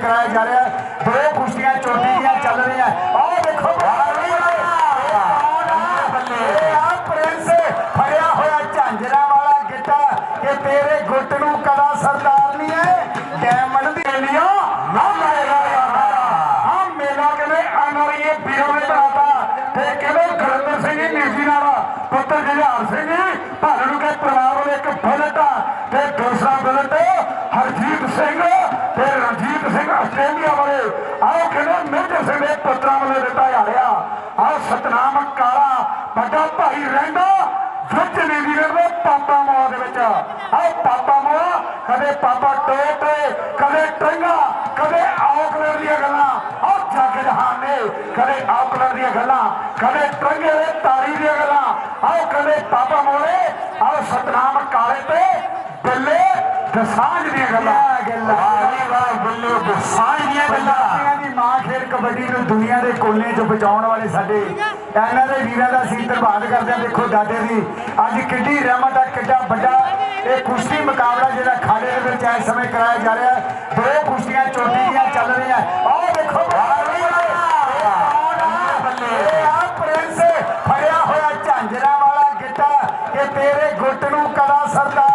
ਕਰਾਇਆ ਜਾ ਰਿਹਾ ਦੋ ਕੁਸ਼ਤੀਆਂ ਚੋਟੀ ਦੀਆਂ ਚੱਲ ਰਹੀਆਂ। ਆਹ ਦੇਖੋ ਪ੍ਰਿੰਸ ਫੜਿਆ ਹੋਇਆ ਝਾਂਜਰਾਂ ਵਾਲਾ ਗਿੱਟਾ ਕਿ ਤੇਰੇ ਗੁੱਟ ਨੂੰ ਕਦਾ ਸਰਦਾਰ ਨਹੀਂ ਹੈ। ਡਾਇਮੰਡ ਦੀ ਲਿਆ ਨਾ ਮੇਰਾ ਹਾਂ ਮੇਲਾ ਕਹਿੰਦੇ ਅਨਰੀਏ ਵੀਰੋ ਨੇ ਬਣਾਤਾ। ਤੇ ਕਹਿੰਦੇ ਗੁਰਿੰਦਰ ਸਿੰਘ ਜੀ, ਨੀਜੀ ਨਾਲ ਪੁੱਤਰ ਜਹਾਰ ਸਿੰਘ ਜੀ, ਭਾਰਤ ਨੂੰ ਕਹੇ ਪਰਿਵਾਰ ਵਾਲੇ ਇੱਕ ਬੁਲਟ ਆ। ਤੇ ਦੂਸਰਾ ਬੁਲਟ ਹਰਜੀਤ ਸਿੰਘ ਸਿੰਘ ਵਾਲੇ, ਆਓ ਕਹਿੰਦੇ ਮੇਜਰ ਸਿੰਘ ਦੇ ਪੁੱਤਰਾਂ ਵਾਲੇ ਦਿੱਤਾ ਜਾ ਰਿਹਾ। ਸਤਨਾਮ ਕਾਲਾ ਵੱਡਾ ਭਾਈ ਰਹਿੰਦਾ, ਵਿੱਚ ਨੀਵੀਰ ਦੇ ਪਾਪਾ ਮੋਹ ਦੇ ਵਿੱਚ। ਆਹ ਪਾਪਾ ਮੋਹ ਕਦੇ ਪਾਪਾ ਟੋਟ ਕਦੇ ਟੰਗਾ ਕਦੇ ਆਉਕਲਰ ਦੀਆਂ ਗੱਲਾਂ। ਆਹ ਜੱਗ ਜਹਾਨ ਨੇ, ਕਦੇ ਆਉਕਲਰ ਦੀਆਂ ਗੱਲਾਂ, ਕਦੇ ਟੰਗੇ ਦੇ ਤਾਰੀ ਦੀਆਂ ਗੱਲਾਂ। ਆਓ ਕਦੇ ਪਾਪਾ ਮੋਲੇ ਆਓ ਸਤਨਾਮ ਦਸਾਂਝ ਦੀਆਂ ਗੱਲਾਂ। ਵਾਹ ਜੀ ਵਾਹ ਬੱਲੇ ਦਸਾਂਝ ਦੀਆਂ ਗੱਲਾਂ। ਦੀ ਮਾਂ ਖੇਡ ਕਬੱਡੀ ਨੂੰ ਦੁਨੀਆ ਦੇ ਕੋਨੇ 'ਚ ਪਹੁੰਚਾਉਣ ਵਾਲੇ ਸਾਡੇ ਇਹਨਾਂ ਦੇ ਵੀਰਾਂ ਦਾ ਅਸੀਂ ਧੰਨਵਾਦ ਕਰਦੇ ਹਾਂ। ਦੇਖੋ ਦਾਦੇ ਦੀ ਅੱਜ ਕਿੱਡੀ ਰਹਿਮਤ ਆ ਕਿੱਡਾ ਵੱਡਾ ਇਹ ਕੁਸ਼ਤੀ ਮੁਕਾਬਲਾ ਜਿਹੜਾ ਖਾੜੇ ਦੇ ਵਿੱਚ ਇਸ ਸਮੇਂ ਕਰਾਇਆ ਜਾ ਰਿਹਾ ਹੈ। ਦੋ ਕੁਸ਼ਤੀਆਂ ਚੋਟੀ ਦੀਆਂ ਚੱਲ ਰਹੀਆਂ। ਆਹ ਦੇਖੋ ਬੱਲੇ। ਆ ਪ੍ਰਿੰਸ। ਫੜਿਆ ਹੋਇਆ ਝਾਂਜਰਾਂ ਵਾਲਾ ਗਿੱਟਾ। ਕਿ ਤੇਰੇ ਗੁੱਟ ਨੂੰ ਕਦਾ ਸਰਦਾਰ